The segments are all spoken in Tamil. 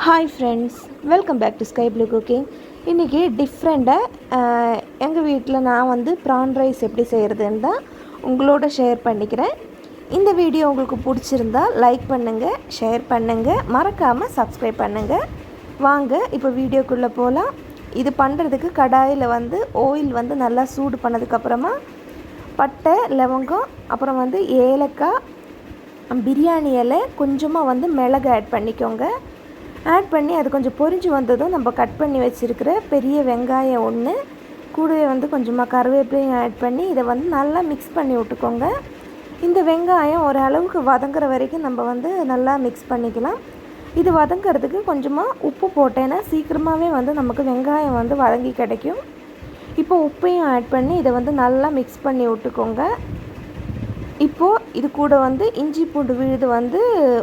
Hi friends welcome back to sky blue cooking இன்றைக்கி டிஃப்ரெண்ட்டாக எங்கள் வீட்டில் நான் வந்து ப்ரான் ரைஸ் எப்படி செய்கிறதுன்னு தான் உங்களோட ஷேர் பண்ணிக்கிறேன். இந்த வீடியோ உங்களுக்கு பிடிச்சிருந்தா லைக் பண்ணுங்கள் ஷேர் பண்ணுங்கள் மறக்காமல் சப்ஸ்கிரைப் பண்ணுங்கள் வாங்க இப்போ வீடியோக்குள்ளே போகலாம் இது பண்ணுறதுக்கு கடாயில் வந்து ஆயில் வந்து நல்லா சூடு பண்ணதுக்கப்புறமா பட்டை லவங்கம் அப்புறம் வந்து ஏலக்காய் பிரியாணி இலை கொஞ்சமாக வந்து மிளகு ஆட் பண்ணிக்கோங்க. ஆட் பண்ணி அது கொஞ்சம் பொரிஞ்சு வந்ததும் நம்ம கட் பண்ணி வச்சுருக்கிற பெரிய வெங்காயம் ஒன்று கூடவே வந்து கொஞ்சமாக கருவேப்பிலையும் ஆட் பண்ணி இதை வந்து நல்லா மிக்ஸ் பண்ணி விட்டுக்கோங்க. இந்த வெங்காயம் ஒரு அளவுக்கு வதங்குற வரைக்கும் நம்ம வந்து நல்லா மிக்ஸ் பண்ணிக்கலாம். இது வதங்கிறதுக்கு கொஞ்சமாக உப்பு போட்டேன்னா சீக்கிரமாகவே வந்து நமக்கு வெங்காயம் வந்து வதங்கி கிடைக்கும். இப்போ உப்பையும் ஆட் பண்ணி இதை வந்து நல்லா மிக்ஸ் பண்ணி விட்டுக்கோங்க. இப்போது இது கூட வந்து இஞ்சி பூண்டு விழுது வந்து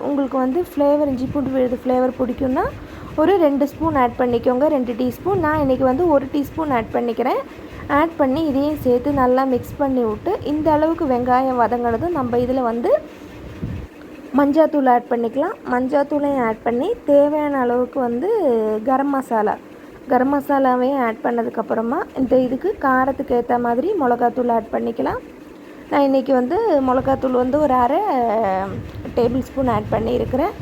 உங்களுக்கு வந்து ஃப்ளேவர் இஞ்சி பூண்டு விழுது ஃப்ளேவர் பிடிக்கும்னா ஒரு ரெண்டு ஸ்பூன் ஆட் பண்ணிக்கோங்க. ரெண்டு டீஸ்பூன் நான் இன்றைக்கி வந்து ஒரு டீஸ்பூன் ஆட் பண்ணிக்கிறேன். ஆட் பண்ணி இதையும் சேர்த்து நல்லா மிக்ஸ் பண்ணி விட்டு இந்த அளவுக்கு வெங்காயம் வதங்கினதும் நம்ம இதில் வந்து மஞ்சாத்தூள் ஆட் பண்ணிக்கலாம். மஞ்சாத்தூளையும் ஆட் பண்ணி தேவையான அளவுக்கு வந்து கரம் மசாலா கரம் மசாலாவையும் ஆட் பண்ணதுக்கப்புறமா இந்த இதுக்கு காரத்துக்கு ஏற்ற மாதிரி மிளகாத்தூள் ஆட் பண்ணிக்கலாம். நான் இன்றைக்கி வந்து மிளகாத்தூள் வந்து ஒரு அரை டேபிள் ஸ்பூன் ஆட் பண்ணியிருக்கிறேன்.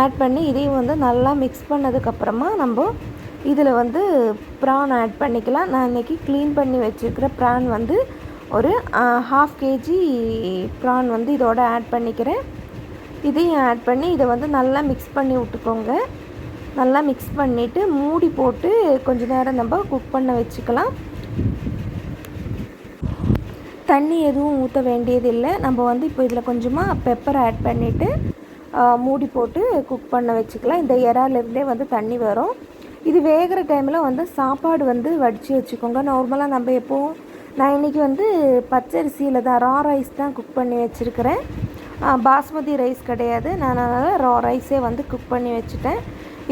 ஆட் பண்ணி இதையும் வந்து நல்லா மிக்ஸ் பண்ணதுக்கப்புறமா நம்ம இதில் வந்து ப்ரான் ஆட் பண்ணிக்கலாம். நான் இன்றைக்கி க்ளீன் பண்ணி வச்சுருக்கிற ப்ரான் வந்து ஒரு ஹாஃப் கேஜி ப்ரான் வந்து இதோட ஆட் பண்ணிக்கிறேன். இதையும் ஆட் பண்ணி இதை வந்து நல்லா மிக்ஸ் பண்ணி விட்டுக்கோங்க. நல்லா மிக்ஸ் பண்ணிவிட்டு மூடி போட்டு கொஞ்ச நேரம் நம்ம குக் பண்ண வச்சுக்கலாம். தண்ணி எதுவும் ஊற்ற வேண்டியதில்லை. நம்ம வந்து இப்போ இதில் கொஞ்சமாக பெப்பர் ஆட் பண்ணிவிட்டு மூடி போட்டு குக் பண்ண வச்சுக்கலாம். இந்த இறாலேருந்தே வந்து தண்ணி வரும். இது வேகிற டைமில் வந்து சாப்பாடு வந்து வடித்து வச்சுக்கோங்க. நார்மலாக நம்ம எப்போவும் நான் இன்றைக்கி வந்து பச்சரிசியில் தான் ரா ரைஸ் தான் குக் பண்ணி வச்சுருக்கிறேன். பாஸ்மதி ரைஸ் கிடையாது. நான் அதனால் ரா ரைஸே வந்து குக் பண்ணி வச்சுட்டேன்.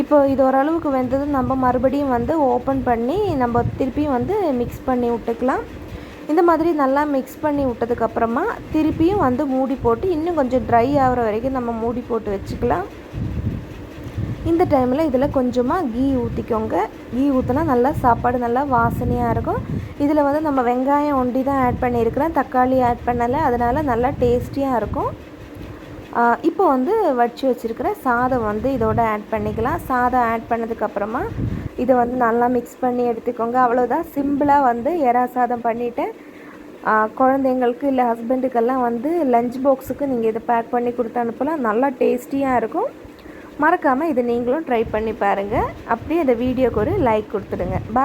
இப்போ இது ஓரளவுக்கு வெந்ததும் நம்ம மறுபடியும் வந்து ஓப்பன் பண்ணி நம்ம திருப்பியும் வந்து மிக்ஸ் பண்ணி விட்டுக்கலாம். இந்த மாதிரி நல்லா மிக்ஸ் பண்ணி விட்டதுக்கப்புறமா திருப்பியும் வந்து மூடி போட்டு இன்னும் கொஞ்சம் ட்ரை ஆகிற வரைக்கும் நம்ம மூடி போட்டு வச்சுக்கலாம். இந்த டைமில் இதில் கொஞ்சமாக கீ ஊற்றிக்கோங்க கீ ஊற்றினா நல்லா சாப்பாடு நல்லா வாசனையாக இருக்கும். இதில் வந்து நம்ம வெங்காயம் ஒண்டி தான் ஆட் பண்ணியிருக்கிறேன் தக்காளி ஆட் பண்ணலை. அதனால் நல்லா டேஸ்டியாக இருக்கும். இப்போ வந்து வச்சு வச்சுருக்கிற சாதம் வந்து இதோட ஆட் பண்ணிக்கலாம். சாதம் ஆட் பண்ணதுக்கப்புறமா இதை வந்து நல்லா மிக்ஸ் பண்ணி எடுத்துக்கோங்க. அவ்வளோதான் சிம்பிளாக வந்து எறா சாதம் பண்ணிவிட்டு குழந்தைங்களுக்கு இல்லை ஹஸ்பண்டுக்கெல்லாம் வந்து லஞ்ச் பாக்ஸுக்கு நீங்கள் இதை பேக் பண்ணி கொடுத்து அனுப்பலாம். நல்லா டேஸ்டியாக இருக்கும். மறக்காமல் இதை நீங்களும் ட்ரை பண்ணி பாருங்கள் அப்படியே இந்த வீடியோக்கு ஒரு லைக் கொடுத்துடுங்க. பா